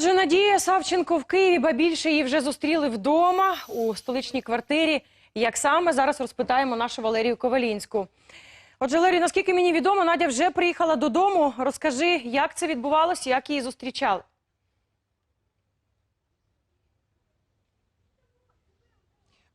Отже, Надія Савченко в Києві, ба більше її вже зустріли вдома у столичній квартирі. Як саме зараз розпитаємо нашу Валерію Ковалінську. Отже, Валерію, наскільки мені відомо, Надя вже приїхала додому. Розкажи, як це відбувалося, як її зустрічали.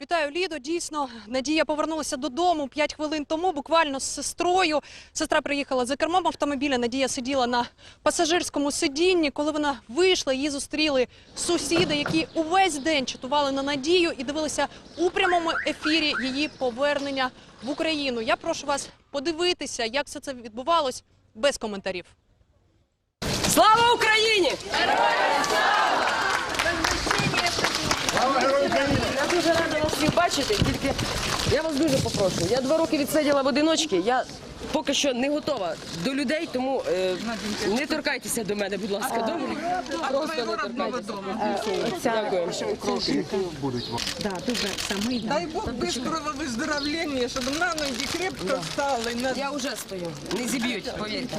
Вітаю, Лідо. Дійсно, Надія повернулася додому 5 хвилин тому, буквально з сестрою. Сестра приїхала за кермом автомобіля. Надія сиділа на пасажирському сидінні. Коли вона вийшла, її зустріли сусіди, які увесь день чатували на Надію і дивилися у прямому ефірі її повернення в Україну. Я прошу вас подивитися, як все це відбувалось без коментарів. Слава Україні! Я дуже рада вас всіх бачити, тільки я вас дуже попрошу. Я два роки відсиділа в одиночці, я поки що не готова до людей, тому е, не торкайтеся до мене, будь ласка, добре? Просто не торкайтеся. Дякую. Дай Бог быстрого выздоровления, чтобы на ноги крепко встала. И на... Я вже стою, не зіб'ють, повірте.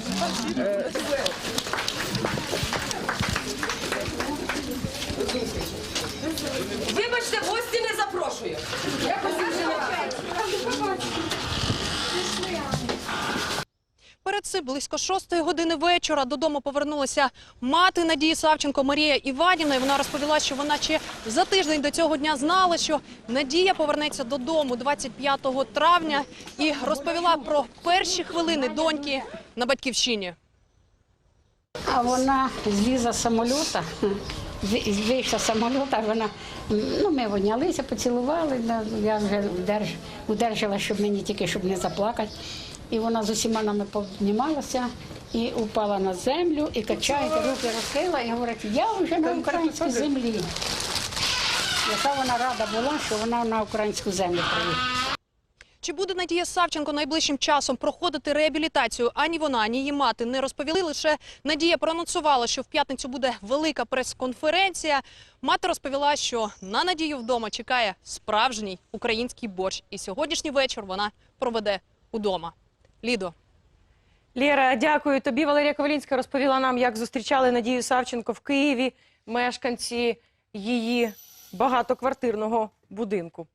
Вибачте, в гості не запрошую. Якось. Перед цим близько шостої години вечора додому повернулася мати Надії Савченко Марія Іванівна. І вона розповіла, що вона ще за тиждень до цього дня знала, що Надія повернеться додому 25 травня, і розповіла про перші хвилини доньки на батьківщині. А вона злізла з самоліта, вийшла з самоліта, вона, ну, ми обнялися, поцілували, я вже удерж, удержала, щоб мені тільки, щоб не заплакати. І вона з усіма нами піднімалася і упала на землю, і качає, руки розкрила, і говорить, я вже на українській землі. Яка вона рада була, що вона на українську землю приїхала. Чи буде Надія Савченко найближчим часом проходити реабілітацію? Ані вона, ані її мати не розповіли. Лише Надія проанонсувала, що в п'ятницю буде велика прес-конференція. Мати розповіла, що на Надію вдома чекає справжній український борщ. І сьогоднішній вечір вона проведе удома. Лідо. Лєра, дякую тобі. Валерія Ковалінська розповіла нам, як зустрічали Надію Савченко в Києві, мешканці її багатоквартирного будинку.